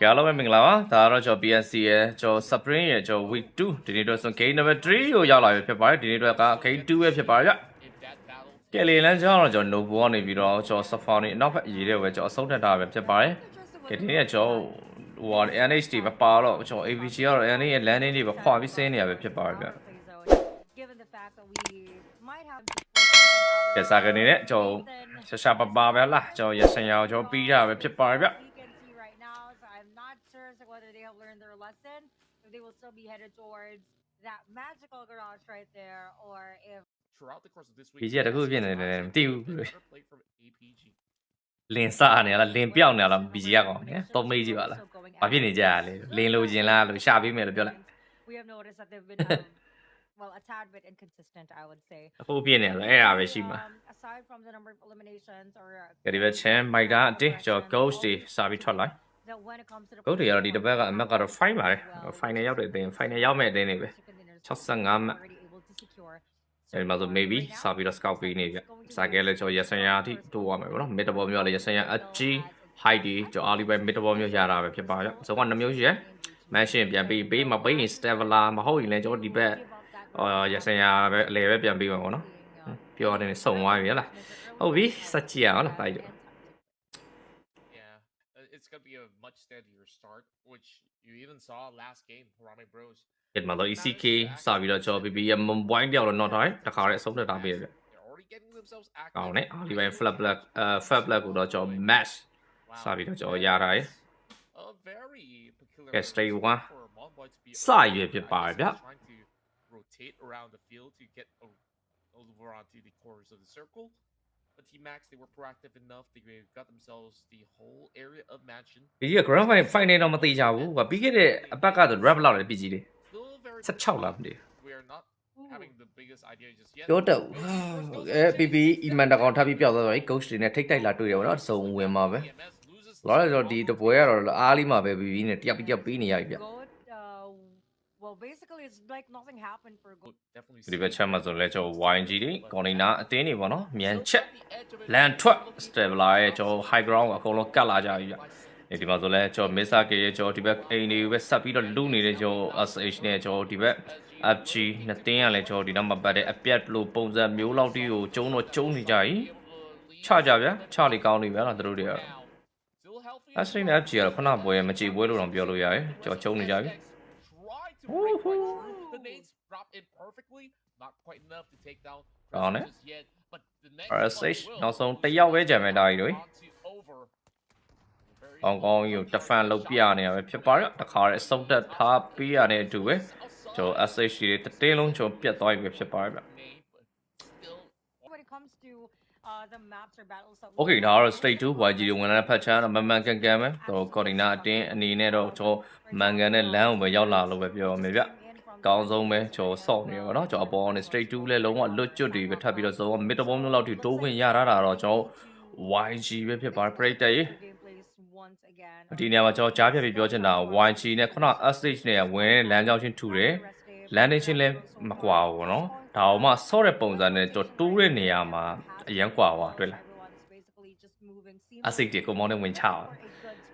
ကြအားလုံးပဲမင်္ဂလာပါဒါကတော့ကျွန်တော် PSC ရဲ့ကျွန်တော် Spring ရဲ့ကျွန်တော် Week 2ဒီနေ့တော့ဆို Game Number 3ကိုရောက်လာပြီဖြစ်ပါတယ်ဒီနေ့တော့က Game 2ပဲဖြစ်ပါတယ်ဗျ if that battle ကဲလေလန်းကျောင်းတော့ကျွန်တော် Nobu ကနေပြီးတော့ကျွန်တော် Safari အနောက်ဘက်အရေးတဲ့ပဲကျွန်တော်အဆုံးတက်တာပဲဖြစ်ပါတယ်ကဲဒီနေ့ကကျွန်တော်ဟို NH တွေပဲပါတော့ကျွန်တော် APG ကတော့ NH ရဲ့ landing တွေပဲခွာပြီးဆင်းနေရပဲဖြစ်ပါတယ်ဗျ Given the fact that we might have ကဲစားကနေနဲ့ကျွန်တော်ရှာရှာပါပါပဲလားကျွန်တော်ရစင်ရအောင်ကျွန်တော်ပြီးတာပဲဖြစ်ပါတယ်ဗျ we can see right now, so I'm not sure as to whether they have learned their lesson, if they will still be headed towards that magical garage right there, or if throughout the course of this week. ဒီကြီးကတခုဖြစ်နေတယ်မသိဘူး Play from APG. လင်းစနေလားလင်းပြောက်နေလား BG ရကောင်နော်တော့မေးကြည့်ပါလားဘာဖြစ်နေကြရလဲလင်းလို့ခြင်းလားလို့ရှာပေးမယ်လို့ပြောလိုက် We have noticed that they've been, um, well, a tad bit inconsistent, I would say. အခုဖြစ်နေတယ်အဲ့ဒါပဲရှိမှာ Um, aside from the number of eliminations, or uh, ကြဒီပဲချမ်းမိုက်တာအတင်းကျွန်တော် ghost တွေစာပြီးထွက်လိုက် that when it comes to the ghost တွေကတော့ဒီတစ်ပတ်ကအမက်ကတော့ fight ပါတယ် final ရောက်တဲ့အတင်း final ရောက်မဲ့အတင်းတွေပဲ65မှတ်အဲဒီမှာဆို maybe စာပြီးတော့ scout ပေးနေပြစာကဲလဲကျွန်တော်ရစင်ရအထိတိုးရမယ်ပေါ့နော် mid ball မျိုးလည်းရစင်ရ FG height ဒီကျွန်တော်အားလေးပဲ mid ball မျိုးရတာပဲဖြစ်ပါရဲ့ဆိုတော့နှမျိုးရှိရယ် mansion ပြန်ပေးပေးမပေးရင် stabilizer မဟုတ်ရင်လည်းကျွန်တော်ဒီဘက်အော်ရစင်ရပဲအလဲပဲပြန်ပေးမှာပေါ့နော်ပြောနေစုံသွားပြီဟလားဟုတ်ပြီစက်ကြည့်ရအောင်လားတိုက်တော့ Yeah, uh, it's gonna be a much steadier start, which you even saw last game, Rame Bros. ဒီမှာတော့ ECK စပြီးတော့ကျွန်တော် BB ရဲ့ mobile ပြောက်တော့ not တိုင်းတခါတည်းအဆုံးသက်တာပေးရပြ They're already getting themselves active. ကောင်းတယ်အားလေးပဲ flat black အဲ flat black ကိုတော့ကျွန်တော် match Wow, စပြီးတော့ကျွန်တော်ရတာရယ် a very peculiar Okay, stay approach one. for Monboy to be စရွယ်ဖြစ်ပါတယ်ဗျ trying to rotate around the field to get o- over onto the corners of the circle. But T-Max, they were proactive enough. They got themselves the whole area of Mansion. ဒီက grand final final တော့မသိကြဘူးကွာပြီးခဲ့တဲ့အပတ်ကတော့ rap လောက်တယ် PG လေး Still very 16လားမသိဘူး We are not having the biggest idea just yet. ပြောတော့အဲ PB Iman တကောင်ထပ်ပြီးပြောက်သွားတော့ coach တွေနဲ့ထိတ်တိုက်လာတွေ့တယ်ဗောနော်စုံဝင်မှာပဲ EMS loses လောရတော့ဒီတပွဲကတော့အားလေးမှာပဲ PB နဲ့တယောက်ပြီးတယောက်ပြီးနေရပြီဗျ goat. Uh, well, basically, it's like nothing happened for goat. definitely ဒီဘက်ချက်မှာဆိုလဲကျွန်တော် YG တွေကော်နီနာအသင်းတွေဗောနော်မြန်ချက် the edge of it. လန်ထွက် stabilizer ရဲ့ကျွန်တော် high ground အကုန်လုံးကတ်လာကြပြီဗျဒီမှာဆိုလဲကျွန်တော် Mesa K ရဲ့ကျွန်တော်ဒီဘက်အိမ်တွေပဲဆက်ပြီးတော့လူနေတဲ့ကျွန်တော် SH နဲ့ကျွန်တော်ဒီဘက် FG နှစ်တင်းကလည်းကျွန်တော်ဒီနောက်မှာပတ်တဲ့အပြတ်လို့ပုံစံမျိုးလောက်တီးကိုကျုံတော့ကျုံနေကြပြီချကြဗျချလေကောင်းနေဗျလားတို့တွေက Still healthy. SH နဲ့ FG ကတော့ခဏပွဲမကြည်ပွဲလို့တော့ပြောလို့ရတယ်ကျွန်တော်ကျုံနေကြပြီ Try to break right through. The nades drop in perfectly. Not quite enough to take down On Pressure it. just yet, but the next RSH one will နောက်ဆုံးတစ်ယောက်ပဲကြံမဲ့တာကြီးတို့ onto over. Very ကောင်းကောင်းကြီးကို defend လုပ်ပြနေရပဲဖြစ်ပါတော့တခါရဲစုံတက်ထားပေးရတဲ့အတူပဲကျွန်တော် SH တွေတတင်းလုံးကျွန်တော်ပြတ်သွားပြီပဲဖြစ်ပါရဲ့ဗျ name, but still When it comes to uh, the maps or battles that Okay ဒါကတော့ straight to YG တွေဝင်လာတဲ့ဖက်ချမ်းတော့မမှန်ကန်ကန်ပဲတော့ coordinator အတင်းအနေနဲ့တော့ကျွန်တော်မှန်ကန်တဲ့လမ်းကိုပဲရောက်လာလို့ပဲပြောရမယ်ဗျကောင်းဆုံးပဲကျွန်တော်စော့နေရပါတော့ကျွန်တော်အပေါ်ကနေ straight to လဲလုံးဝလွတ်ကျွတ်တွေပဲထပ်ပြီးတော့ဇုံက mid တဘုံမျိုးလောက်ထိတိုးဝင်ရတာတော့ကျွန်တော် YG ပဲဖြစ်ပါတယ် break တက်ရေး gameplays once again. ဒီနေရာမှာကျွန်တော်ကြားပြပြီးပြောချင်တာ YG နဲ့ခုန SH နဲ့ဝင်တဲ့လမ်းကြောင်းချင်းထူတယ် လမ်းနေချင်းလည်းမကွာဘူးပေါ့နော်ဒါအောင်မှဆော့တဲ့ပုံစံနဲ့ကျွန်တော်တိုးတဲ့နေရာမှာအရန်ကွာသွားတွေ့လားအစိတ်တွေကိုမောင်းနဲ့ဝင်ချအောင်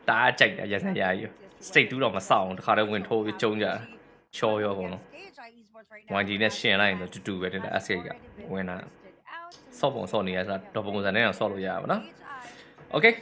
တအားကြိုက်တယ်ရစရာကြီး state 2တော့မဆောက်အောင်တခါတည်းဝင်ထိုးပြီးကျုံကြချော်ရောကုန်လုံး YG နဲ့ရှင်လိုက်ရင်တော့တူတူပဲတဲ့ SK ကဝင်လာဆော့ပုံဆော့နေရဆိုတာတော့ပုံစံနဲ့တော့ဆော့လို့ရပါတော့ Okay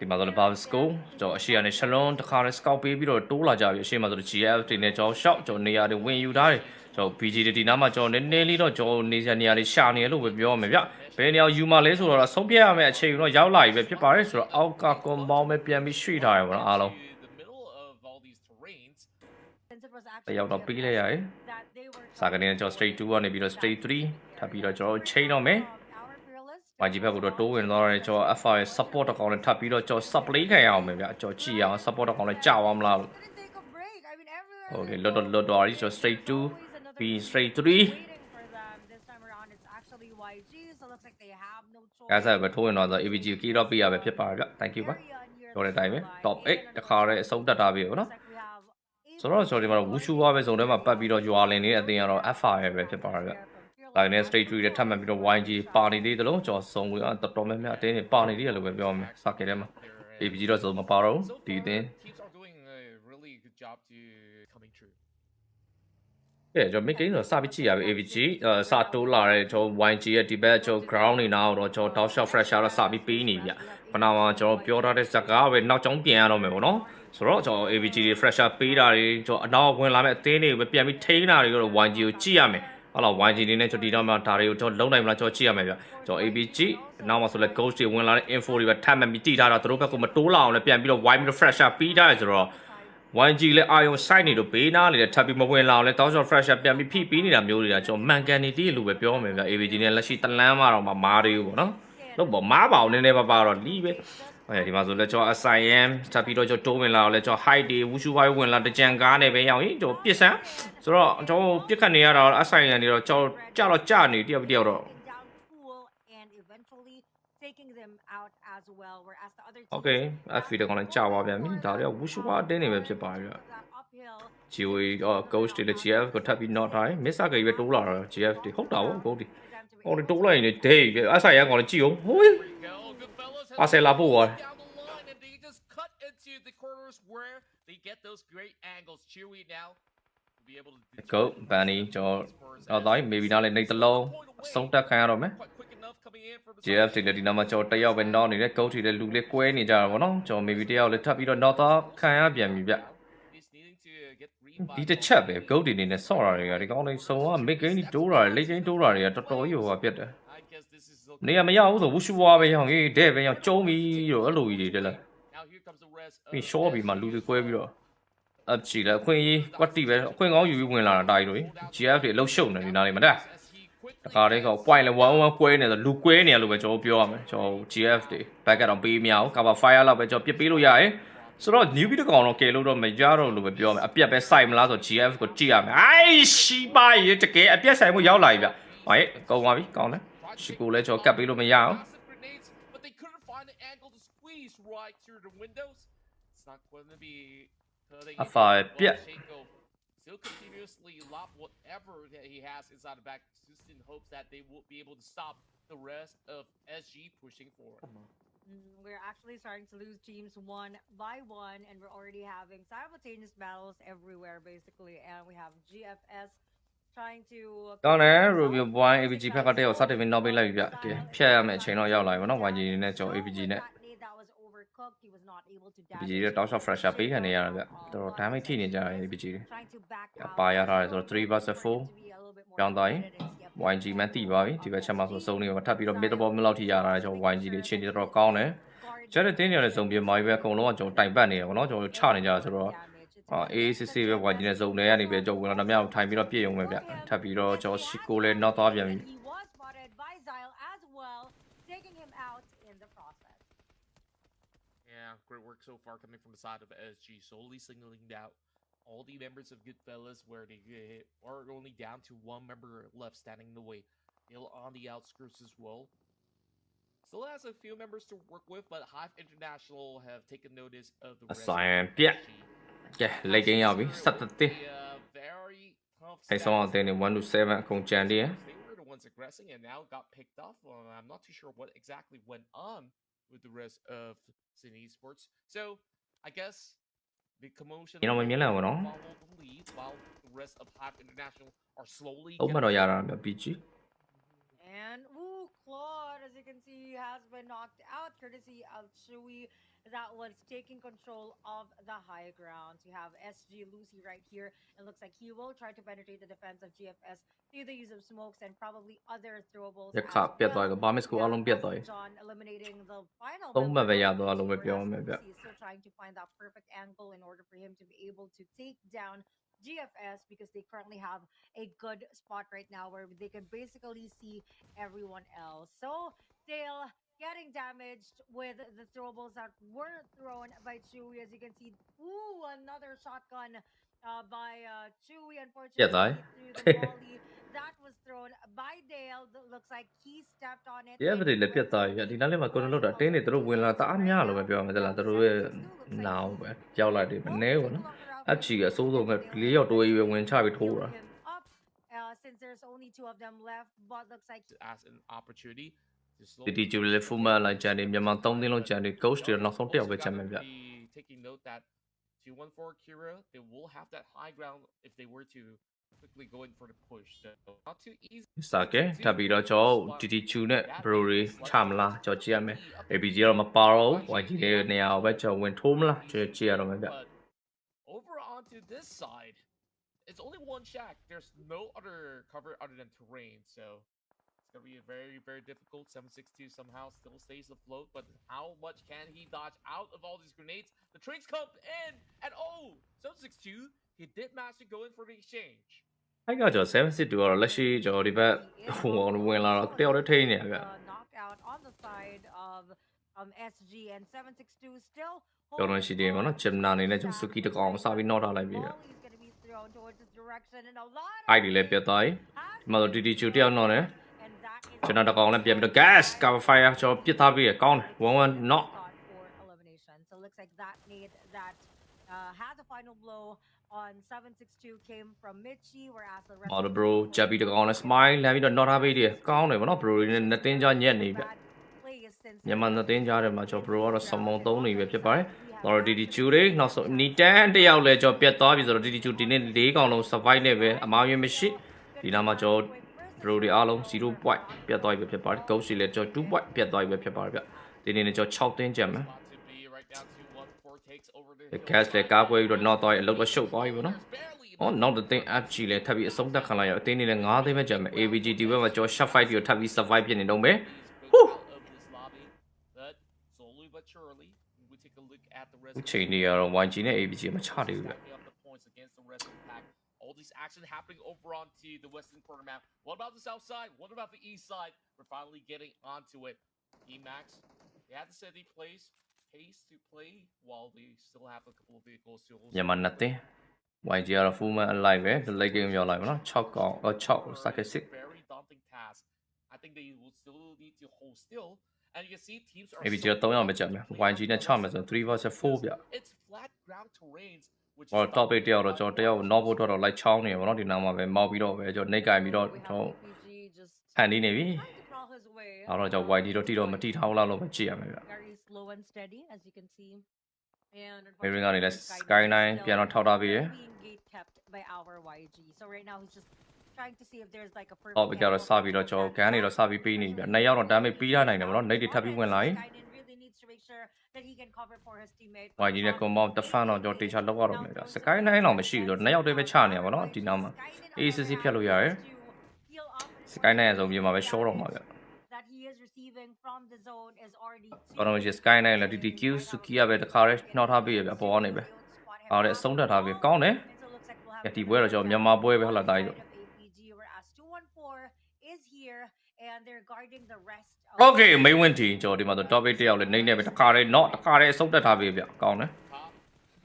ဒီမှာဆိုတော့ Bab School ကျွန်တော်အရှိရနဲ့ Shalom တခါတည်း scout ပေးပြီးတော့တိုးလာကြပြီအရှိမဆိုတော့ GF တွေနဲ့ကျွန်တော် shot ကျွန်တော်နေရာတွေဝင်ယူထားတယ်ကျွန်တော် BG တွေဒီနားမှာကျွန်တော်နည်းနည်းလေးတော့ကျွန်တော်နေစနေရာတွေရှာနေရလို့ပဲပြောရမယ်ဗျဘယ်နေရာယူမှလဲဆိုတော့ဆုံးဖြတ်ရမယ့်အချိန်တော့ရောက်လာပြီပဲဖြစ်ပါတယ်ဆိုတော့အောက်က compound ပဲပြန်ပြီးရွှေ့ထားရပါတော့အားလုံး the middle of all these terrains. တယောက်တော့ပြီးလိုက်ရတယ်စာကနေကျွန်တော် straight 2ကနေပြီးတော့ straight 3ထပ်ပြီးတော့ကျွန်တော် chain တော့မယ် YG ဘက်ကတော့တိုးဝင်သွားတယ်ကျွန်တော် FR ရဲ့ support အကောင်နဲ့ထပ်ပြီးတော့ကျွန်တော် supply ခံရအောင်မယ်ဗျကျွန်တော်ကြည့်ရအောင် support အကောင်နဲ့ကြာသွားမလားလို့ Okay လွတ်တော့လွတ်သွားပြီကျွန်တော် straight 2 B straight 3ကဲဆက်ပဲထိုးဝင်တော့ဆို ABG ကီတော့ပြရပဲဖြစ်ပါဗျ thank you ပါပြောတဲ့အတိုင်းပဲ top 8တခါတည်းအဆုံးတက်တာပြီပေါ့နော်ဆိုတော့ကျွန်တော်ဒီမှာဝူရှူဝါပဲဇုံထဲမှာပတ်ပြီးတော့ရွာလင်နေတဲ့အတင်းကတော့ FR ရဲ့ပဲဖြစ်ပါဗျ ဒါနဲ့ straight 3နဲ့ထပ်မှတ်ပြီးတော့ YG ပါနေသေးတယ်လို့ကျွန်တော်စုံဝင်တော့တော်တော်များများအတင်းနေပါနေသေးတယ်လို့ပဲပြောရမယ်စကေထဲမှာ APG တော့စုံမပါတော့ So ဒီအ far, သင်း teams are doing a really good job to coming true. ကဲကျွန်တော် mid game ဆိုစပြီးကြည့်ရပြီ APG အဲစတိုးလာတဲ့ကျွန်တော် YG ရဲ့ဒီဘက်ကျွန်တော် ground နေနာတော့ကျွန်တော် down shot fresh တော့စပြီးပေးနေပြီခဏမှကျွန်တော်ပြောထားတဲ့ဇက်ကားပဲနောက်ကျောင်းပြင်ရတော့မယ်ပေါ့နော်ဆိုတော့ကျွန်တော် APG တွေ fresher ပေးတာတွေကျွန်တော်အနောက်ဝင်လာမဲ့အသင်းတွေပဲပြန်ပြီးထိန်းတာတွေတော့ YG ကိုကြည့်ရမယ် ဟုတ်လား YG နေနဲ့ကျွန်တော်ဒီတော့မှဒါတွေကိုကျွန်တော်လုံးနိုင်မလားကျွန်တော်ကြည့်ရမယ်ဗျကျွန်တော် APG နောက်မှဆိုလဲ ghost တွေဝင်လာတဲ့ info တွေပဲထပ်မှတ်ပြီးတည်ထားတာသူတို့ဘက်ကမတိုးလာအောင်လည်းပြန်ပြီးတော့ wide fresher ပေးထားရဆိုတော့ YG လည်းအာယုံ site နေတော့ဘေးနားနေတဲ့ထပ်ပြီးမဝင်လာအောင်လဲတောင်းချော fresher ပြန်ပြီးဖိပေးနေတာမျိုးတွေကကျွန်တော်မှန်ကန်နေတည်လို့ပဲပြောမယ်ဗျ AVG နဲ့လက်ရှိတလန်းမှတော့မမားသေးဘူးပေါ့နော်လို့ပေါ့မားပါအောင်နည်းနည်းပါးပါတော့လီးပဲ အဲဒီမှာဆိုလက်ကျော် SIM ထပ်ပြီးတော့ကျော်တိုးဝင်လာတော့လက်ကျော် height တွေ wushu wire ဝင်လာတကြံကားနဲ့ပဲရောက်ရင်ကျော်ပစ်စမ်းဆိုတော့ကျွန်တော်ပြစ်ခတ်နေရတာ SIM နေတော့ကျော်ကြတော့ကြနေတယောက်တယောက်တော့ taking them out as well whereas the other Okay အဖီတကောင်လည်းကြာပါပြန်ပြီဒါတွေက wushu wire တင်းနေပဲဖြစ်ပါရဲ့ GOE အော် coach တွေလည်း GF ကိုထပ်ပြီး not time မစ္စကကြီးပဲတိုးလာတော့ GF တွေဟုတ်တာဗော goal တွေအော်တိုးလိုက်ရင်လည်း day ပဲ SIM ကောင်လည်းကြည့်အောင်ဟိုး There we go. Goodfellas has Passer la boa. down the line and they just cut into the corners where they get those great angles. Chewy now will be able to go ဘန်နီကျွန်တော်တော့တိုင်း maybe နားလည်းနေတလုံးအဆုံးတက်ခံရတော့မယ် Quite quick enough coming in from the JF side. တွေလည်းဒီနားမှာကျွန်တော်တယောက်ပဲနောက်နေတဲ့ coach တွေလည်းလူလေးကွဲနေကြတာဗောနော်ကျွန်တော် maybe တယောက်လည်းထပ်ပြီးတော့နောက်တော့ခံရပြန်ပြီဗျ He's needing to get green ဒီ by တစ်ချက်ပဲ goal တွေနေနဲ့ဆော့တာတွေကဒီကောင်တွေစုံက mid game တွေတိုးတာတွေ late game တိုးတာတွေကတော်တော်ကြီးဟိုပါပြတ်တယ် I guess this is the နေရမရဘူးဆိုဝူရှူဝါပဲရောင်းရေးတဲ့ပဲရောင်းကျုံးပြီးတော့အဲ့လိုကြီးတွေတက်လာ Now here comes the rest ပြီး of ရှော့ပြီးမှလူတွေကွဲပြီးတော့ up ချီလဲအခွင့်အရေးကွက်တီပဲအခွင့်ကောင်းယူပြီးဝင်လာတာတာကြီးတို့ GF တွေအလုတ်ရှုံနေဒီနားလေးမှာတဲ့ as he quickly တခါတည်းက point လဲ11ကွဲနေဆိုလူကွဲနေရလို့ပဲကျွန်တော်ပြောရမယ်ကျွန်တော် GF တွေ back တော့ပေးမရအောင် cover fire လောက်ပဲကျွန်တော်ပြစ်ပေးလို့ရတယ်ဆိုတော့ new ပြီးတကောင်တော့ကယ်လို့တော့မရတော့လို့ပဲပြောရမယ်အပြက်ပဲစိုက်မလားဆို GF ကိုကြည့်ရမယ်အိုင်ရှိပါရဲ့တကယ်အပြက်ဆိုင်မှုရောက်လာပြီဗျဟိုကောင်းပါပြီကောင်းတယ် ရှိကိုလဲကျွန်တော်ကတ်ပေးလို့မရအောင် Massive grenades, but they couldn't find an angle to squeeze right through the windows. It's not going to be cutting. A five, yeah. Shaco still continuously lob whatever that he has inside the back, just in hopes that they will be able to stop the rest of SG pushing forward. Mm, We're actually starting to lose teams one by one, and we're already having simultaneous battles everywhere, basically. And we have GFS trying to. ကောင်းတယ် Rubio Boy APG ဘက်ကတည်းကစတင်ပြီးနောက်ပေးလိုက်ပြီဗျကဲဖြတ်ရမယ့်အချိန်တော့ရောက်လာပြီဗောနော် YG နေနဲ့ကျွန်တော် APG နဲ့ That was overcooked. He was not able to APG ရဲ့တောက်လျှောက် fresher ပေးခံနေရတာဗျတော်တော် damage ထိနေကြတယ် APG တွေ Trying to back အ out. ပါရထားတယ်ဆိုတော့3 versus 4 To be a little bit more ပြောင်းသွားရင် competitive, CFS YG မှန်တိပါပြီဒီဘက်ချက်မှာဆိုစုံနေမှာထပ်ပြီးတော့ mid ball မလောက်ထိရတာကျွန်တော် YG တွေအချိန်ကြီးတော်တော်ကောင်းတယ် guard ကျန်တဲ့တင်းတွေလည်းစုံပြမာကြီးပဲအကုန်လုံးကကျွန်တော်တိုင်ပတ်နေရပါတော့ကျွန်တော်ချနေကြတာဆိုတော့ damage. It's အာ AACC ပဲ YG နဲ့စုံနေရနေပဲကျွန်တော်ဝင်လာတော့မြောက်ထိုင်ပြီးတော့ပြည့်ရုံပဲဗျထပ်ပြီးတော့ကျွန်တော် Chico လည်းနောက်သွားပြန်ပြီ And he was spotted by Zyle as well, taking him out in the process. Yeah, great work so far coming from the side of SG, solely singling out all the members of Goodfellas, where they uh, are only down to one member left standing in the way. Still on the outskirts as well. Still has a few members to work with, but Hive International have taken notice of the rest of Assign ပြ က် SG. ကဲလိတ်ကင်းရောက်ပြီ17တင်း A, uh, very tough ထိတ်ဆုံးအောင် stance. တင်းနေ1 to 7အကုန်ကြံတည်း They were the ones aggressing and now got picked off. Uh, I'm not too sure what exactly went on with the rest of Sin Esports. So I guess the commotion You know, there may milan mo, no? follow the lead while the rest of Hive International are slowly အုံးမ getting တော့ရတာဗျ PG and ooh, Claude, as you can see, has been knocked out courtesy of Chewy that was taking control of the high ground. You have SG Lucy right here. It looks like he will try to penetrate the defense of GFS through the use of smokes and probably other throwables. Ja kap, biết rồi, bomb is cool. của luôn biết rồi. John eliminating the final. Ông mà bây giờ đó luôn biết, ông mà biết. He's still trying to find that perfect angle in order for him to be able to take down GFS because they currently have a good spot right now where they can basically see everyone else. So Dale getting damaged with the throwables that were thrown by Chewy. As you can see, ooh, another shotgun uh, by uh, Chewy. Unfortunately, Yeah, though. through the volley that was thrown by Dale. That looks like he stepped on it. ရဗတွေလည်းပြတ်သွားပြီဗျဒီနားလေးမှာကိုယ်လုံးတာတင်းနေသူတို့ဝင်လာတအားများလို့ပဲပြောရမယ်တလားသူတို့ရဲ့နာအောင်ပဲရောက်လာတယ်မနေဘူးနော် အချီကအစိုးဆုံးပဲ၄ရောက်တိုးကြီးပဲဝင်ချပြီးထိုးတာ him up uh, since there's only two of them left, but looks like as an opportunity to slow တီတီကျူလေးဖူမန်လိုက်ကြတယ်မြန်မာ3သင်းလုံးကြတယ် coach တွေနောက်ဆုံးတစ်ယောက်ပဲ Also ကြံမယ် gotta ဗျ be taking note that 214 Kira, they will have that high ground if they were to quickly go in for the push. So not too easy. စာကဲထပ်ပြီးတော့ကျွန်တော်တီတီကျူနဲ့ bro တွေချမလားကျွန်တော်ကြည့်ရမယ် APG ကတော့မပါတော့ဘူး YG ရဲ့နေရာကိုပဲကျွန်တော်ဝင်ထိုးမလားကျွန်တော်ကြည့်ရတော့မယ်ဗျ But over onto this side, it's only one shack. There's no other cover other than terrain, so it's gonna be a very, very difficult. 762 somehow still stays afloat, but how much can he dodge out of all these grenades? The trains come in, and oh, 762, he did manage to go in for the exchange. အဲ့ကကျွန်တော်762ကတော့လက်ရှိကျွန်တော်ဒီဘက်ဟိုဝင်လာတော့တယောက်တည်းထိနေရဗျ Uh, knockout on the side of um, SG and 762 still ပြောလို့ရှိတယ်ပေါ့နော်ဂျမ်နာနေနဲ့ကျွန်တော် Suki တကောင်စပြီး knock ထားလိုက်ပြီဗျ Ball is gonna be thrown towards this direction and a lot of အိုက်ဒီလည်းပြတ်သွားပြီ has ဒီမှာတော့တီတီကျူတယောက်တော့တယ် and that is ကျွန်တော်တကောင်လည်းပြန်ပြီးတော့ gas cover fire ကျွန်တော်ပြစ်ထားပြီးရကောင်းတယ်11 knock shot for elimination. So looks like that need that uh, had the final blow on 762 came from Mitchie, whereas the rest အော် of the bro team ဂျပ်ပြီးတကောင်လည်း smile လမ်းပြီးတော့ knock ထားပြီးတယ်ကောင်းတယ်ပေါ့နော် bro တွေနဲ့နှစ်တင်း မြန်မာနှစ်တင်းကြားထဲမှာကျွန်တော် bro ကတော့စမုံသုံးနေပဲဖြစ်ပါတယ် we have တော့တီတီကျူတွေနောက်ဆုံးနီတန်တယောက်လဲကျွန်တော်ပြတ်သွားပြီဆိုတော့တီတီကျူဒီနေ့၄ကောင်လုံး survive နဲ့ပဲအမားရင်းမရှိဒီနားမှာကျွန်တော် bro တွေအားလုံး0 point ပြတ်သွားပြီပဲဖြစ်ပါတယ် ghost တွေလည်းကျွန်တော်2 point ပြတ်သွားပြီပဲဖြစ်ပါတယ်ဗျဒီနေ့လည်းကျွန်တော်6တင်းကြံမယ် Spot to be right down to 1-4 takes over the ဒီ hill. gas လည်းကားကွဲပြီးတော့ knock သွားရင်အလုပ်တော့ရှုပ်သွားပြီပေါ့နော် There's barely အော် enough နောက်တစ်သိန်း FG လည်းထပ်ပြီးအဆုံးသက်ခံလိုက်ရအတင်းနေလည်း9သိန်းပဲကြံမယ် AVG ဒီဘက်မှာကျွန်တော် shot fight ကိုထပ်ပြီး survive ဖြစ်နေတော့မယ် အခု of the ချိန်နေရတော့ YG နဲ့ AVG မချသေးဘူးဗျ stacking up the points against the rest of the pack. All these action happening over onto the western corner map. What about the south side? What about the east side? We're finally getting onto it. Emax, they had to set the place, pace to play while they still have a couple of vehicles to also မြန်မာနှစ်သိန်း YG ကတော့ full man alive ပဲ late game ရောက်လိုက်ပါတော့6ကောင်အော်6 second 6 very daunting task. I think they will still need to hold still. And you can see teams are AVG so တော့3ယောက်ပဲ close ကြံမယ် to YG နဲ့ချမယ်ဆိုရင်3 versus 4ဗျ It's flat ground terrains, which is ဟော about top 8တယောက်တော့ကျွန်တော်တယောက် knock ဖို့တော့လိုက်ချောင်းနေရပါတော့ဒီနားမှာပဲမောက်ပြီးတော့ပဲကျွန်တော်နှိတ်ကင်ပြီးတော့ we have ကျွန်တော် APG just ဖန်နေနေပြီ trying to crawl his way. အဲ့တော့ကျွန်တော် YG တော့တိတော့မတိထားဘူးလားလို့ပဲကြည့်ရမယ်ဗျ Very slow and steady, as you can see. And Maybe nga nila unfortunately, Skyline, still piano ထောက်ထားပြီးရယ် being gate kept by our YG. So right now he's just trying to see if there's like a perfect တော့ပြီးကတော့စပြီးတော့ကျွန်တော်ဂန်းတွေတော့စပြီးပေးနေပြီနှစ်ယောက်တော့ damage ပေးရနိုင်တယ်ဗောနော် night တွေထပ်ပြီးဝင်လာရင် Skyline really needs to make sure that he can cover for his teammate. YG နဲ့ compound defend တော့ကျွန်တော်တေချာလောက်ရတော့မယ်ဗျ Skyline တော့မရှိဘူးဆိုတော့နှစ်ယောက်တည်းပဲချနေရပါတော့ဒီနားမှာအေးစစ်စစ်ဖြတ်လို့ရတယ် Skyline ရဲ့အဆုံးပြေမှာပဲ short တော့မှာဗျ that he is receiving from the zone is already ဘာလို့လဲ Skyline လည်း TTQ Sukiya ပဲတခါတည်းနှောက်ထားပြီးရဗျပေါ်ကနေပဲအားလည်းအဆုံးတက်ထားပြီးကောင်းတယ် And so it looks like we'll have ဒီပွဲတော့ကျွန်တော်မြန်မာပွဲပဲဟုတ်လားတာကြီးတော့ APG, whereas 214 is here and they're guarding the rest of Okay main win team ကျွန်တော်ဒီမှာဆို top 8တယောက်လည်းနေနေပဲတခါတည်း not တခါတည်းအဆုံးတက်ထားပြီးဗျကောင်းတယ်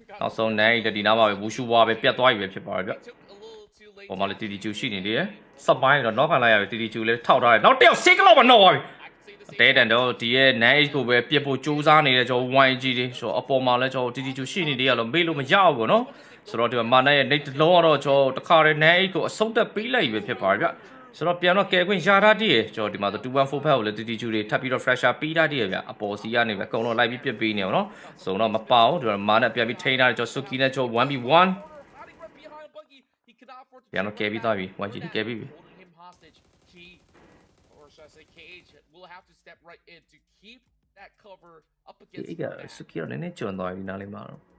top. နောက်ဆုံးနိုင်တဲ့ဒီနားမှာပဲဝူရှူဝါပဲပြတ်သွားပြီပဲဖြစ်ပါတယ်ဗျ They took a little too late ပေါ်မှာလည်းတီတီကျူရှိနေတယ်စပ်ပိုင်းတော့ knock ခံလိုက်ရပြီတီတီကျူလည်းထောက်ထားတယ်နောက်တစ်ယောက် sick လောက်မ knock သွားပြီ I can say the same တဲတန်တော့ဒီရဲ့ nice ကိုပဲပြစ်ဖို့စူးစမ်းနေတဲ့ကျွန်တော် YG တွေဆိုတော့အပေါ်မှာလည်းကျွန်တော်တီတီကျူရှိနေတယ်ရလို့မေ့လို့မရဘူးပေါ့နော်ဆိုတော့ဒီမှာမာနရဲ့ night လုံးကတော့ကျွန်တော်တခါတည်း nice ကိုအဆုံးသက်ပေးလိုက်ပြီဖြစ်ပါတယ်ဗျ ဆိုတော့ပြန်တော့ကဲခွင့်ရထားတည်းရကျွန်တော်ဒီမှာဆို214ဖက်ကိုလည်းတီတီကျူတွေထပ်ပြီးတော့ fresher ပေးထားတည်းရဗျအပေါ်စီကနေပဲအကုန်လုံးလိုက်ပြီးပြစ်ပေးနေအောင်နော်ဆိုတော့မပေါအောင်ဒီမှာမာနပြန်ပြီးထိန်းထားတယ်ကျွန်တော် Suki နဲ့ကျွန်တော် 1v1 Hiding right behind Buggy. He cannot afford to ပြန်တော့ကဲပြီးသွားပြီ YG ကဲပြီးပြီ holding him hostage. Key, or should I say KH, will have to step right in to keep that cover up ဒီ against က Bernat. Suki တော့နည်းနည်းကျွံသွားပြီနားလေးမှာတော့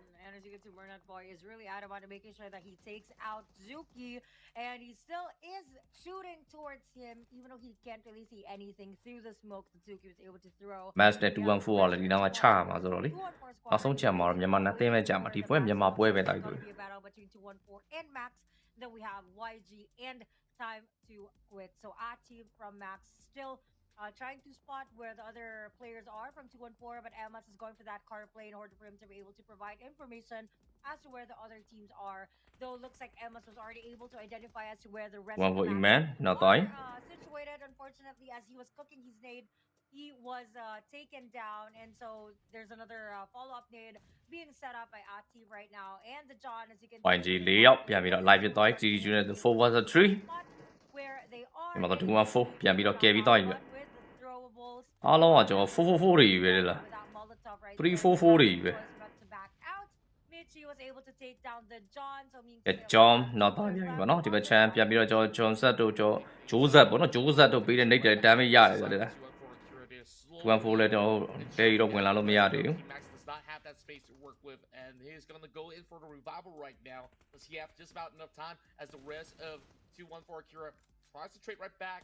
And as you can see, Bernard Boy is really adamant on making sure that he takes out Zuki, and he still is shooting towards him, even though he can't really see anything through the smoke that Zuki was able to throw. match နဲ့214ကလည်းဒီနားမှာချရမှာဆိုတော့လေ နောက်ဆုံးကြံမှာတော့မြန်မာနှစ်သိန်းပဲကြံမှာဒီပွဲမြန်မာပွဲပဲတိုက်တွေ့ Be a battle between 214 and Max. Then we have YG and Time to Quit. So our team from Max still uh, trying to spot where the other players are from 214, but Emmas is going for that car play in order for him to be able to provide information as to where the other teams are. Though it looks like Emmas was already able to identify as to where the rest One of for the Iman, Max not are, I. uh, situated. Unfortunately, as he was cooking his nade, he was uh, taken down, and so there's another uh, follow-up nade being set up by Ati right now, and the John, as you can YG ၄ယောက်ပြန်ပြီးတော့ live ဖြစ်သွားပြီ GG နဲ့4 vs 3 spot where they are. ဒီမှာတော့214ပြန်ပြီးတော့ကဲပြီးသွားပြီ အားလုံးကကျွန်တော်444တွေပဲလေလား 344တွေပဲ အဲဂျွန်နောက်တော့ပြန်ပြီပေါ့နော်ဒီဘက်ချမ်းပြန်ပြီးတော့ကျွန်တော်ဂျွန်ဆက်တို့ကျွန်တော်ဂျိုးဆက်ပေါ့နော်ဂျိုးဆက်တို့ပေးတဲ့နေတယ်တမ်းမရတယ်ဆိုလေလား214လဲကျွန်တော်တဲရီတော့ဝင်လာလို့မရသေးဘူး Max does not have that space to work with, and he's gonna go in for the revival right now. Does he have just about enough time as the rest of 214 Akira tries to trade right back?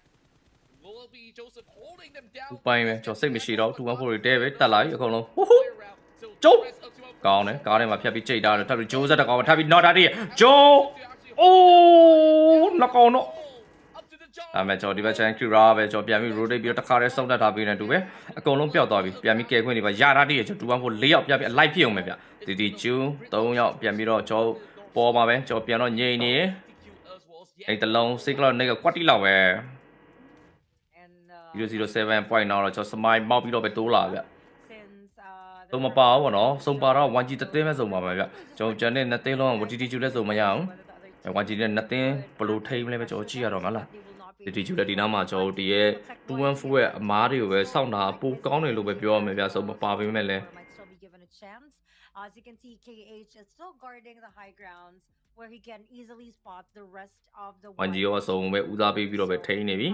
ပိုင်းပဲကျွန်တော်စိတ်မရှိတော့214တွေတဲပဲတက်လာပြီအကုန်လုံးဟူးဟူးကျုပ်ကောင်းတယ်ကားထဲမှာဖြတ်ပြီးကြိတ်တာတော့ထပ်ပြီးဂျိုးဆက်တကောင်ထပ်ပြီးနော်တာတည်းဂျိုးအိုးနှကောင်တော့အဲ့မဲ့ကျွန်တော်ဒီဘက်ချမ်းကျူရာပဲကျွန်တော်ပြန်ပြီး rotate ပြီးတော့တစ်ခါတည်းစောင့်တက်ထားပြီးနေတူပဲအကုန်လုံးပျောက်သွားပြီပြန်ပြီးကယ်ခွင့်တွေပါရတာတည်းကျွန်တော်214 4ယောက်ပြန်ပြီးအလိုက်ဖြစ်အောင်ပဲဗျတီတီကျူ3ယောက်ပြန်ပြီးတော့ကျွန်တော်ပေါ်ပါပဲကျွန်တော်ပြန်တော့ငြိမ်နေအဲ့တလုံးစိတ်ကလောက်နေကကွက်တီလောက်ပဲ 007 point တော့ကျွန်တော်စမိုင်းမောက်ပြီးတော့ပဲတိုးလာဗျသုံးမပါဘူးဗောနော်စုံပါတော့ 1G တသိန်းပဲစုံပါမယ်ဗျကျွန်တော်ကျန်တဲ့နှစ်သိန်းလုံးက WTT ကျူလည်းစုံမရအောင် 1G နဲ့နှစ်သိန်းဘယ်လိုထိမလဲပဲကျွန်တော်ကြည့်ရတော့မလား WTT ကျူလည်းဒီနားမှာကျွန်တော်ဒီရဲ့214ရဲ့အမားတွေကိုပဲစောင့်တာပိုကောင်းတယ်လို့ပဲပြောရမယ်ဗျစုံမပါပေးမဲ့လဲ might still be given a chance. As you can see, KH is still guarding the high grounds where he can easily spot the rest of the 1G ရောအစုံပဲဦးစားပေးပြီးတော့ပဲထိနေပြီ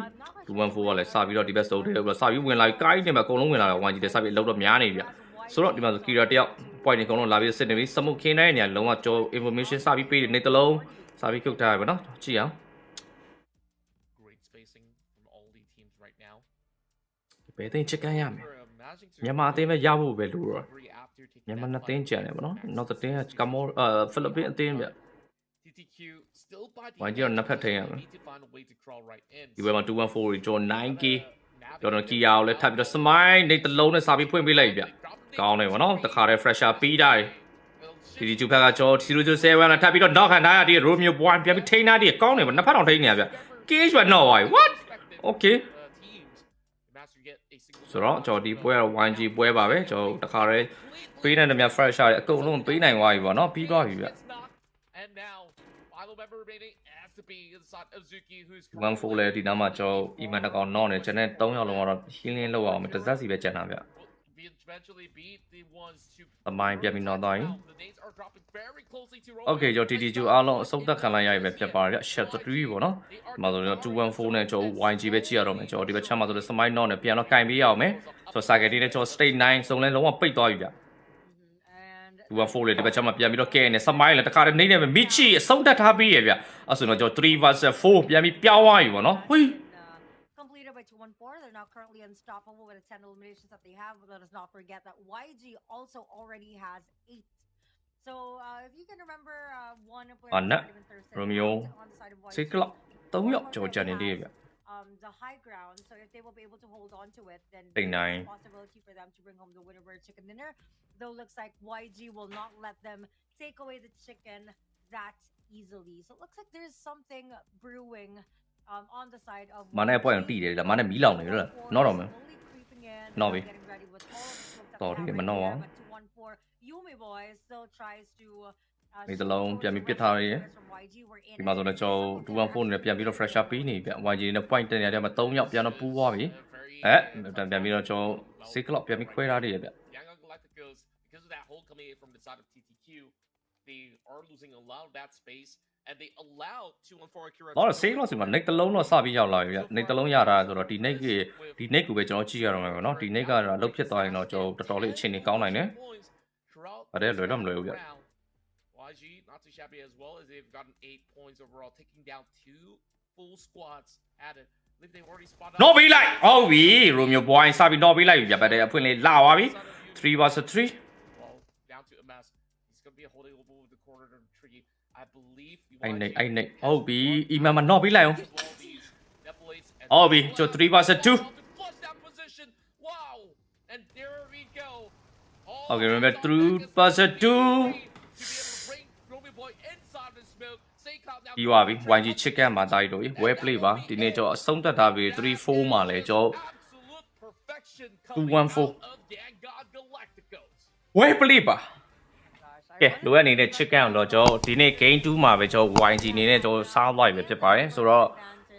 214ကလည်းစပြီးတော့ဒီဘက်စုံတယ်ပြီးတော့စပြီးဝင်လာပြီးကိုင်းနေမှာအကုန်လုံးဝင်လာတော့ 1G လည်းစပြီးအလုပ်တော့များနေပြီဗျဆိုတော့ဒီမှာဆိုကီရာတယောက် point တွေအကုန်လုံးလာပြီးစစ်နေပြီစမုတ်ခင်းတဲ့နေရာလုံးဝကျွန်တော် information စပြီးပေးတယ်နေတလုံးစပြီးကုတ်ထားရပါတော့ကြည့်အောင် Great spacing from all the teams right now. ဘယ်သိန်းချစ်ကန်ရမယ် We're managing to မြန်မာအသင်းပဲရဖို့ပဲလို့တော့ recovery after taking မြန်မာ that နှစ်သိန်း fight. ကျန်တယ်ဗောနော်နောက်တစ်သိန်းကကမောအာဖိလစ်ပင်းအသင်းဗျ TTQ still by the ဝိုင်းကြီးတော့နှစ်ဖက်ထိန်းရမယ် need to find a way to crawl right in. ဒီဘက်မှာ214တွေကျော် 9k ကျော်တော့ကီယာကိုလည်းထပ်ပြီးတော့စမိုင်းနေတစ်လုံးနဲ့စာပြီးဖွင့်ပေးလိုက်ဗျကောင်းတယ်ဗောနော်တခါတည်း fresher ပြီးတာဒီဒီကျူဖက်ကကျော်007နဲ့ထပ်ပြီးတော့ knock ခံထားရတဲ့ Romeo Boy ပြန်ပြီးထိန်းထားတယ်ကောင်းတယ်ဗောနှစ်ဖက်တော့ထိန်းနေရဗျ cage ပဲ knock သွားပြီ what Okay. ဆိုတော့ကျွန်တော်ဒီပွဲကတော့ 1G ပွဲပါပဲကျွန်တော်တခါတည်းပေးတဲ့နေမြ fresher တွေအကုန်လုံးပေးနိုင်သွားပြီဗောနော်ပြီးသွားပြီဗျ And now, final member remaining has to be inside Azuki, who's 14လဲဒီနားမှာကျွန်တော် email တစ်ကောင်တော့နေကျွန်တော်3ယောက်လုံးကတော့ healing လုပ်အောင်တစ်စက်စီပဲကျန်တာဗျ will eventually beat the ones to အမိုင်းပြပြီးတော့တော့ရင် The names are dropping very closely to Okay ကျွန်တော် TTG အားလုံးအစုံသက်ခံလိုက်ရပြီပဲဖြစ်ပါတယ်ဗျ Chapter 3ပေါ့နော်ဒီမှာဆိုတော့214နဲ့ကျွန်တော် YG ပဲကြည့်ရတော့မယ်ကျွန်တော်ဒီဘက်ချမ်းမှာဆိုတော့ Smite Not နဲ့ပြန်တော့ကင်ပေးရအောင်မယ်ဆိုတော့ Saga နဲ့ကျွန်တော် State 9စုံလဲလုံးဝပိတ်သွားပြီဗျ And 214လေဒီဘက်ချမ်းမှာပြန်ပြီးတော့ကဲနေ Smite လည်းတခါတည်းနေနေပဲမိချီအစုံသက်ထားပြီးရဗျအဲ့ဆိုတော့ကျွန်တော်3 vs 4ပြန်ပြီးပြောင်းသွားပြီပေါ့နော်ဟွေး uh, completed by 214. They're now currently unstoppable with the 10 eliminations that they have. But let us not forget that YG also already has 8. So uh, if you can remember uh, one player Ah, na- that even Thursday Romeo. on the side of YG, စိတ်ကလောက်3ယောက်ကျွန်တော်ကြံနေသေးဗျ um, the high ground. So if they will be able to hold on to it, then Big there's nine. a possibility for them to bring home the winner bird chicken dinner. Though looks like YG will not let them take away the chicken that easily. So it looks like there's something brewing um, on the side of မနဲ့ပွဲအောင်တီးတယ်လားမနဲ့မီးလောင်နေလို့လားနော်တော့မယ် Not be. Sorry, Sorry, mà nó á. Yumi boy still tries to uh, ဒီတစ်လုံးပြန်ပြီးပစ်ထားရည်ဒီမှာဆိုတော့ကျွန်တော်214နဲ့ပြန်ပြီးတော့ fresher ပေးနေပြီဗျ YG နဲ့ point တင်နေတဲ့မှာ3ယောက်ပြန်တော့ပူးသွားပြီအဲပြန်ပြီးတော့ကျွန်တော်စိတ်ကလောက်ပြန်ပြီးခွဲထားတယ်ဗျ Young Galacticos, because of that hole coming in from the side of TTQ, they are losing a lot of that space, and they allow 214 Akira. တော့စိတ်ကလောက်စီမှာ neck တစ်လုံးတော့စပြီးရောက်လာပြီဗျ neck တစ်လုံးရတာဆိုတော့ဒီ neck ကြီးဒီ neck ကိုပဲကျွန်တော်ကြည့်ရတော့မယ်ပေါ့နော်ဒီ neck ကတော့အလုပ်ဖြစ်သွားရင်တော့ကျွန်တော်တော်တော်လေးအခြေအနေကောင်းနိုင်တယ်အဲ့ဒါလွယ်တော့မလွယ်ဘူးဗျ YG not too shabby as well as they've gotten 8 points overall, taking down two full squads at it. I believe they've already spotted နော်ပေးလိုက်ဟုတ်ပြီ Romeo Boy စပြီးနော်ပေးလိုက်ပြီဗျပတ်တဲ့အဖွင့်လေးလာသွားပြီ3 vs 3 Well, down to MS. He's going to be holding over with the corner of the tree. I believe. အဲ့ YG နေအဲ့နေဟုတ်ပြီ email မှာနော်ပေးလိုက်အောင် as well these Nepalates and- ဟုတ်ပြီကျွန်တော်3 vs 2 Flush that position. Wow. And there we go. All Okay, the remember way through back in buzzer to two. Be able to bring Romy Boy inside the smoke. Say Cloud now- ပြီးသွားပြီ YG chicken မှာတားရတော့ well play ပါဒီနေ့ကျွန်တော်အဆုံးသက်တာပြီ3 4မှာလဲကျွန်တော် Absolute perfection 2-1-4 coming out of Vanguard Galacticos. well play ပါကဲလိုအပ်နေတဲ့ chicken တော့ကျွန်တော်ဒီနေ့ game 2မှာပဲကျွန်တော် YG အနေနဲ့ကျွန်တော်စားလိုက်ပဲဖြစ်ပါတယ်ဆိုတော့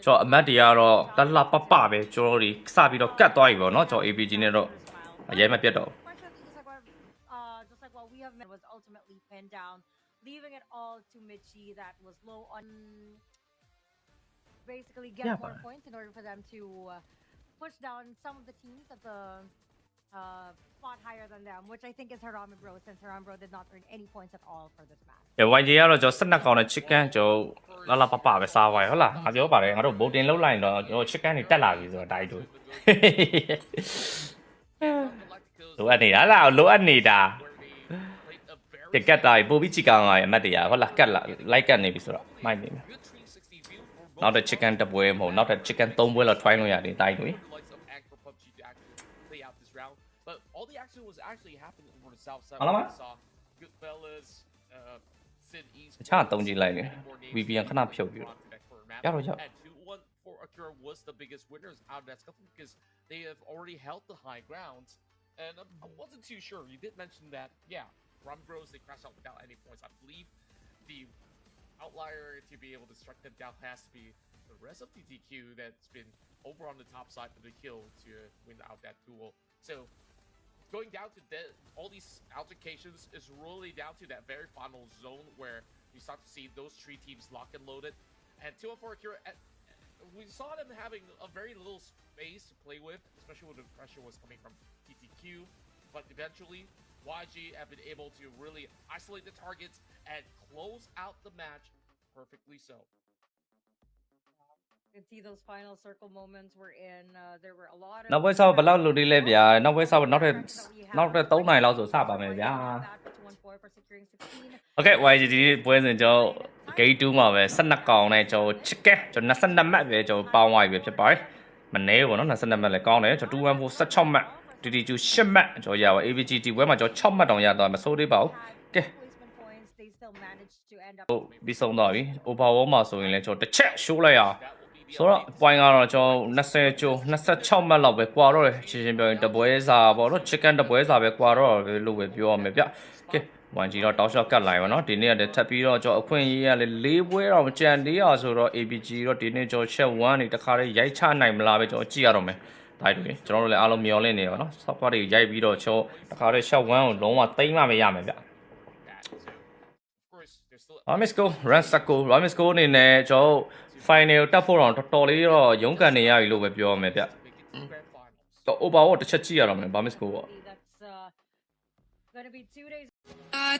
ကျွန်တော်အမတ်တွေကတော့တလှပပပဲကျွန်တော်တို့တွေစပြီးတော့ကတ်သွားပြီပေါ့နော်ကျွန်တော် APG နဲ့တော့အရေးမပြတ်တော့ Questions just like what, uh, just like what we have met was ultimately pinned down, leaving it all to Mitchie that was low on basically get Yeah, more but- points in order for them to uh, push down some of the teams at the uh, spot higher than them, which I think is Harami Bro, since Harami Bro did not earn any points at all for this match. ရ YG ကတော့ကျွန်တော်12កောင်နဲ့ chicken ကျွန်တော်လှလှပပပဲစားသွားရဟုတ်လားငါပြောပါတယ်ငါတို့ voting လောက်လိုက်ရင်တော့ကျွန်တော် chicken တွေတက်လာပြီဆိုတော့တိုက်တို့ လိုအပ်နေတာလားလိုအပ်နေတာ တကက်တာပို့ပြီးချီကောင်ရအမတ်တရားဟုတ်လားကတ်လာလိုက်ကတ်နေပြီဆိုတော့မိုက်နေမယ်နောက်တဲ့ chicken တစ်ပွဲမဟုတ်နောက်တဲ့ chicken 3ပွဲလောက် try လို့ရတယ်တိုက်တို့ likes of Anchor PUBG to actually play out this round. But all the action was actually happening over the south side. Alamak. We saw Goodfellas, uh, Sid East. တခြားသုံးကြည့်လိုက်နေ VPN ခဏဖြုတ်ပြီးတော့ ရတော့ရ And 2-1 for Akira was the biggest winners out of that scuffle because they have already held the high grounds. And um, I wasn't too sure. You did mention that, yeah, Rum Bros, they crashed out without any points. I believe the outlier to be able to strike them down has to be the rest of TTQ that's been over on the top side of the kill to win out that duel. So going down to the, all these altercations is really down to that very final zone where you start to see those three teams lock and loaded. And 2 and 4 Akira, we saw them having a very little space to play with, especially when the pressure was coming from TTQ. But eventually, YG have been able to really isolate the targets and close out the match perfectly so. nó với sau và lâu lùi đi lên vậy à? nó với sau nó thì nó thì tối nay nó rồi sao bà mày vậy à? ok vậy thì bây giờ cho cái chú mà về sân đặc còn này cho chiếc cái cho nó sân đâm mẹ về cho bao ngoài về cho bói. Mà nếu của nó là sân đâm mẹ lại con đấy cho chú em vô sắt trong mạng တီတီကျူ၈မှတ်ကျော်ရပါ AVG ဒီပွဲမှာကျော်6မှတ်တောင်ရသွားမစိုးသေးပါဘူးကဲဟုတ်ပြီးဆုံးသွားပြီ overall မှာဆိုရင်လည်းကျော်တစ်ချက်ရှိုးလိုက်ရအောင်ဆိုတော့ point ကတော့ကျွန်တော်20ကျော်26မှတ်လောက်ပဲကွာတော့တယ်ချင်းချင်းပြောရင်တပွဲစာပေါ့နော် chicken တပွဲစာပဲကွာတော့တယ်လို့ပဲပြောရမယ်ဗျကဲ 1G တော့ top shot ကတ်လိုက်ပါနော်ဒီနေ့ကလည်းထပ်ပြီးတော့ကျွန်တော်အခွင့်အရေးကလည်း၄ပွဲတော့ကြံသေးရဆိုတော့ ABG တော့ဒီနေ့ကျွန်တော် check 1နေတခါလေးရိုက်ချနိုင်မလားပဲကျွန်တော်ကြည့်ရတော့မယ် တိုက်တွေကျွန်တော်တို့လည်းအားလုံးမျောလင့်နေပါတော့ software တွေရိုက်ပြီးတော့ချောတခါတည်း shot 1ကိုလုံးဝတိမ့်မှမရမယ်ဗျ Ramisco Ransaco Ramisco အနေနဲ့ကျွန်တော် final တက်ဖို့တော့တော်တော်လေးတော့ရုန်းကန်နေရပြီလို့ပဲပြောရမယ်ဗျတော့ overall တစ်ချက်ကြည့်ရတော့မယ် Ramisco ပေါ့ gonna be two days. I